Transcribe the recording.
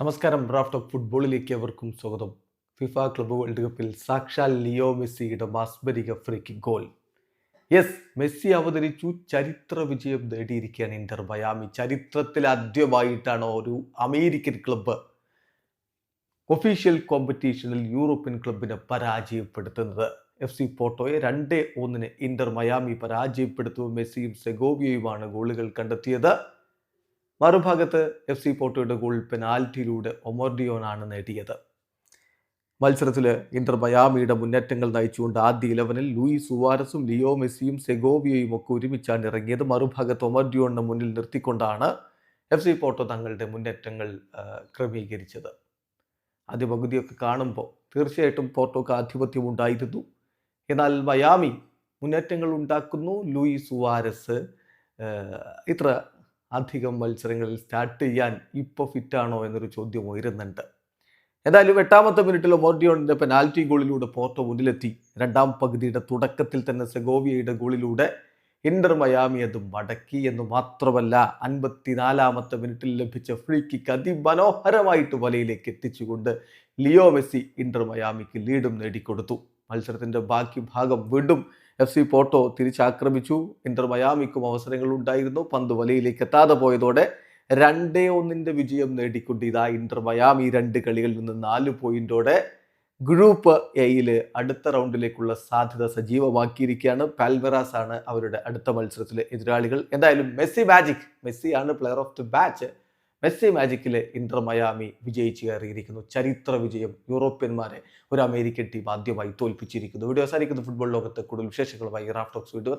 നമസ്കാരം draft of ഫുട്ബോളിലേക്ക് അവർക്കും സ്വാഗതം. ഫിഫ ക്ലബ് വേൾഡ് കപ്പിൽ സാക്ഷാൽ ലിയോ മെസ്സിയുടെ മാസ്മരിക ഫ്രീക്ക് ഗോൾ. യെസ് മെസ്സി അവതരിച്ചു ചരിത്ര വിജയം നേടിയിരിക്കുകയാണ് ഇന്റർ മയാമി. ചരിത്രത്തിൽ ആദ്യമായിട്ടാണ് ഒരു അമേരിക്കൻ ക്ലബ്ബ് ഒഫീഷ്യൽ കോമ്പറ്റീഷനിൽ യൂറോപ്യൻ ക്ലബിനെ പരാജയപ്പെടുത്തുന്നത്. എഫ് സി പോർട്ടോയെ രണ്ടേ ഒന്നിന് ഇന്റർ മയാമി പരാജയപ്പെടുത്തുമ്പോൾ മെസ്സിയും സെഗോവിയയുമാണ് ഗോളുകൾ കണ്ടെത്തിയത്. മറുഭാഗത്ത് എഫ് സി പോർട്ടോയുടെ ഗോൾ പെനാൽറ്റിയിലൂടെ ഒമോർഡിയോനാണ് നേടിയത്. മത്സരത്തിൽ ഇന്റർ മയാമിയുടെ മുന്നേറ്റങ്ങൾ നയിച്ചുകൊണ്ട് ആദ്യ ഇലവനിൽ ലൂയി സുവാരസും ലിയോ മെസ്സിയും സെഗോവിയയും ഒക്കെ ഒരുമിച്ചാണ് ഇറങ്ങിയത്. മറുഭാഗത്ത് ഒമർഡിയോണിന് മുന്നിൽ നിർത്തിക്കൊണ്ടാണ് എഫ് സി പോർട്ടോ തങ്ങളുടെ മുന്നേറ്റങ്ങൾ ക്രമീകരിച്ചത്. ആദ്യ പകുതിയൊക്കെ കാണുമ്പോൾ തീർച്ചയായിട്ടും പോർട്ടോക്ക് ആധിപത്യം ഉണ്ടായിരുന്നു. എന്നാൽ മയാമി മുന്നേറ്റങ്ങൾ ഉണ്ടാക്കുന്നു. ലൂയി സുവാരസ് ഇത്ര അധികം മത്സരങ്ങളിൽ സ്റ്റാർട്ട് ചെയ്യാൻ ഇപ്പോൾ ഫിറ്റാണോ എന്നൊരു ചോദ്യം ഉയരുന്നുണ്ട്. എന്തായാലും എട്ടാമത്തെ മിനിറ്റിൽ മോർഡിയോണിന്റെ പെനാൽറ്റി ഗോളിലൂടെ പോർട്ടോ മുന്നിലെത്തി. രണ്ടാം പകുതിയുടെ തുടക്കത്തിൽ തന്നെ സെഗോവിയയുടെ ഗോളിലൂടെ ഇന്റർ മയാമി അത് മടക്കി എന്ന് മാത്രമല്ല അൻപത്തിനാലാമത്തെ മിനിറ്റിൽ ലഭിച്ച ഫ്രീ കിക്ക് അതിമനോഹരമായിട്ട് വലയിലേക്ക് എത്തിച്ചുകൊണ്ട് ലിയോ മെസ്സി ഇന്റർ മയാമിക്ക് ലീഡും നേടിക്കൊടുത്തു. മത്സരത്തിന്റെ ബാക്കി ഭാഗം വീണ്ടും എഫ് സി പോർട്ടോ തിരിച്ചാക്രമിച്ചു. ഇന്റർ മയാമിക്കും അവസരങ്ങൾ ഉണ്ടായിരുന്നു. പന്ത് വലയിലേക്ക് എത്താതെ പോയതോടെ രണ്ടേ ഒന്നിന്റെ വിജയം നേടിക്കൊണ്ട് ഇതാ ഇന്റർ മയാമി. രണ്ട് കളികളിൽ നിന്ന് നാല് പോയിന്റോടെ ഗ്രൂപ്പ് എയിൽ അടുത്ത റൗണ്ടിലേക്കുള്ള സാധ്യത സജീവമാക്കിയിരിക്കുകയാണ്. പാൽവെറാസ് ആണ് അവരുടെ അടുത്ത മത്സരത്തിലെ എതിരാളികൾ. എന്തായാലും Messi magic മെസ്സിയാണ് player of the match Messi മാജിക്കിലെ Inter Miami വിജയിച്ച് കയറിയിരിക്കുന്നു. ചരിത്ര വിജയം യൂറോപ്യന്മാരെ ഒരു അമേരിക്കൻ ടീം ആദ്യമായി തോൽപ്പിച്ചിരിക്കുന്നു. വീഡിയോ അവസാനിക്കുന്ന. ഫുട്ബോൾ ലോകത്തെ കൂടുതൽ വിശേഷങ്ങളുമായി റാഫ്റ്റോക്സ് വീഡിയോ